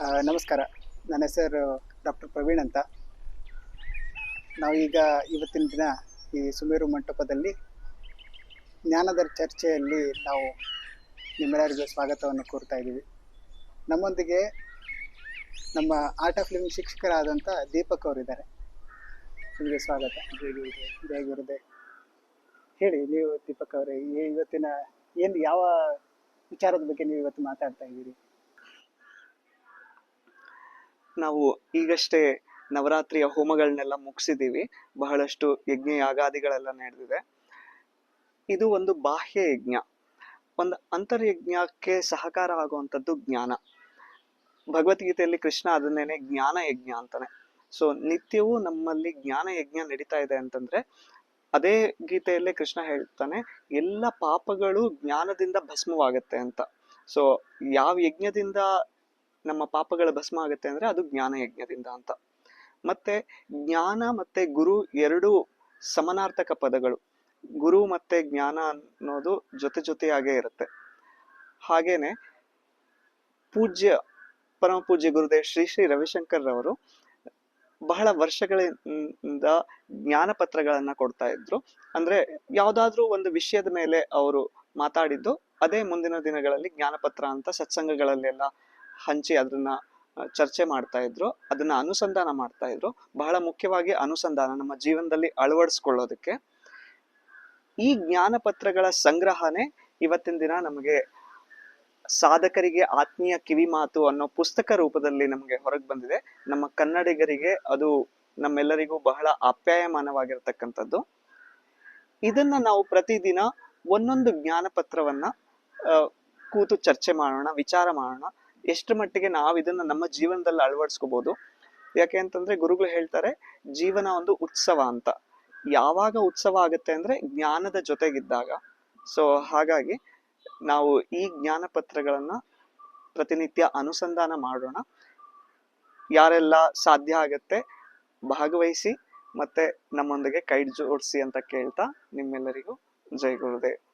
ನಮಸ್ಕಾರ. ನನ್ನ ಹೆಸರು ಡಾಕ್ಟರ್ ಪ್ರವೀಣ್ ಅಂತ. ನಾವೀಗ ಇವತ್ತಿನ ದಿನ ಈ ಸುಮೇರು ಮಂಟಪದಲ್ಲಿ ಜ್ಞಾನದ ಚರ್ಚೆಯಲ್ಲಿ ನಾವು ನಿಮ್ಮೆಲ್ಲರಿಗೂ ಸ್ವಾಗತವನ್ನು ಕೋರ್ತಾ ಇದ್ದೀವಿ. ನಮ್ಮೊಂದಿಗೆ ನಮ್ಮ ಆರ್ಟ್ ಆಫ್ ಲಿವಿಂಗ್ ಶಿಕ್ಷಕರಾದಂಥ ದೀಪಕ್ ಅವರಿದ್ದಾರೆ. ನಿಮಗೆ ಸ್ವಾಗತ. ಜಯ ಗುರುದೇ ಹೇಳಿ ನೀವು ದೀಪಕ್ ಅವರೇ ಇವತ್ತಿನ ಏನು ಯಾವ ವಿಚಾರದ ಬಗ್ಗೆ ನೀವು ಇವತ್ತು ಮಾತಾಡ್ತಾ ಇದ್ದೀರಿ? ನಾವು ಈಗಷ್ಟೇ ನವರಾತ್ರಿಯ ಹೋಮಗಳನ್ನೆಲ್ಲ ಮುಗಿಸಿದೀವಿ ಬಹಳಷ್ಟು ಯಜ್ಞ ಯಾಗಾದಿಗಳೆಲ್ಲ ನಡೆದಿದೆ. ಇದು ಒಂದು ಬಾಹ್ಯ ಯಜ್ಞ. ಒಂದು ಅಂತರ್ಯಜ್ಞಕ್ಕೆ ಸಹಕಾರ ಆಗುವಂಥದ್ದು ಜ್ಞಾನ. ಭಗವದ್ಗೀತೆಯಲ್ಲಿ ಕೃಷ್ಣ ಅದನ್ನೇನೆ ಜ್ಞಾನ ಯಜ್ಞ ಅಂತಾನೆ. ಸೊ ನಿತ್ಯವೂ ನಮ್ಮಲ್ಲಿ ಜ್ಞಾನ ಯಜ್ಞ ನಡೀತಾ ಇದೆ ಅಂತಂದ್ರೆ, ಅದೇ ಗೀತೆಯಲ್ಲೇ ಕೃಷ್ಣ ಹೇಳ್ತಾನೆ, ಎಲ್ಲ ಪಾಪಗಳು ಜ್ಞಾನದಿಂದ ಭಸ್ಮವಾಗತ್ತೆ ಅಂತ. ಸೊ ಯಾವ ಯಜ್ಞದಿಂದ ನಮ್ಮ ಪಾಪಗಳ ಭಸ್ಮ ಆಗುತ್ತೆ ಅಂದ್ರೆ ಅದು ಜ್ಞಾನ ಯಜ್ಞದಿಂದ ಅಂತ. ಮತ್ತೆ ಜ್ಞಾನ ಮತ್ತೆ ಗುರು ಎರಡು ಸಮನಾರ್ಥಕ ಪದಗಳು. ಗುರು ಮತ್ತೆ ಜ್ಞಾನ ಅನ್ನೋದು ಜೊತೆ ಜೊತೆಯಾಗೇ ಇರುತ್ತೆ. ಹಾಗೇನೆ ಪೂಜ್ಯ, ಪರಮ ಪೂಜ್ಯ ಗುರುದೇವ್ ಶ್ರೀ ಶ್ರೀ ರವಿಶಂಕರ್ ರವರು ಬಹಳ ವರ್ಷಗಳಿಂದ ಜ್ಞಾನ ಪತ್ರಗಳನ್ನ ಕೊಡ್ತಾ ಇದ್ರು. ಅಂದ್ರೆ ಯಾವ್ದಾದ್ರೂ ಒಂದು ವಿಷಯದ ಮೇಲೆ ಅವರು ಮಾತಾಡಿದ್ದು, ಅದೇ ಮುಂದಿನ ದಿನಗಳಲ್ಲಿ ಜ್ಞಾನಪತ್ರ ಅಂತ ಸತ್ಸಂಗಗಳಲ್ಲೆಲ್ಲ ಹಂಚಿ ಅದನ್ನ ಚರ್ಚೆ ಮಾಡ್ತಾ ಇದ್ರು. ಅದನ್ನ ಅನುಸಂಧಾನ ಮಾಡ್ತಾ ಇದ್ರು. ಬಹಳ ಮುಖ್ಯವಾಗಿ ಅನುಸಂಧಾನ, ನಮ್ಮ ಜೀವನದಲ್ಲಿ ಅಳವಡಿಸ್ಕೊಳ್ಳೋದಕ್ಕೆ. ಈ ಜ್ಞಾನ ಪತ್ರಗಳ ಸಂಗ್ರಹನೇ ಇವತ್ತಿನ ದಿನ ನಮಗೆ ಸಾಧಕರಿಗೆ ಆತ್ಮೀಯ ಕಿವಿ ಮಾತು ಅನ್ನೋ ಪುಸ್ತಕ ರೂಪದಲ್ಲಿ ನಮಗೆ ಹೊರಗೆ ಬಂದಿದೆ. ನಮ್ಮ ಕನ್ನಡಿಗರಿಗೆ ಅದು ನಮ್ಮೆಲ್ಲರಿಗೂ ಬಹಳ ಆಪ್ಯಾಯಮಾನವಾಗಿರ್ತಕ್ಕಂಥದ್ದು. ಇದನ್ನ ನಾವು ಪ್ರತಿದಿನ ಒಂದೊಂದು ಜ್ಞಾನ ಪತ್ರವನ್ನ ಕೂತು ಚರ್ಚೆ ಮಾಡೋಣ, ವಿಚಾರ ಮಾಡೋಣ. ಎಷ್ಟು ಮಟ್ಟಿಗೆ ನಾವು ಇದನ್ನ ನಮ್ಮ ಜೀವನದಲ್ಲಿ ಅಳವಡಿಸ್ಕೋಬಹುದು ಯಾಕೆ ಅಂತಂದ್ರೆ ಗುರುಗಳು ಹೇಳ್ತಾರೆ, ಜೀವನ ಒಂದು ಉತ್ಸವ ಅಂತ. ಯಾವಾಗ ಉತ್ಸವ ಆಗುತ್ತೆ ಅಂದ್ರೆ ಜ್ಞಾನದ ಜೊತೆಗಿದ್ದಾಗ. ಸೊ ಹಾಗಾಗಿ ನಾವು ಈ ಜ್ಞಾನ ಪತ್ರಗಳನ್ನ ಪ್ರತಿನಿತ್ಯ ಅನುಸಂಧಾನ ಮಾಡೋಣ. ಯಾರೆಲ್ಲ ಸಾಧ್ಯ ಆಗತ್ತೆ ಭಾಗವಹಿಸಿ ಮತ್ತೆ ನಮ್ಮೊಂದಿಗೆ ಕೈ ಜೋಡಿಸಿ ಅಂತ ಕೇಳ್ತಾ ನಿಮ್ಮೆಲ್ಲರಿಗೂ ಜೈ ಗುರುದೇವ್.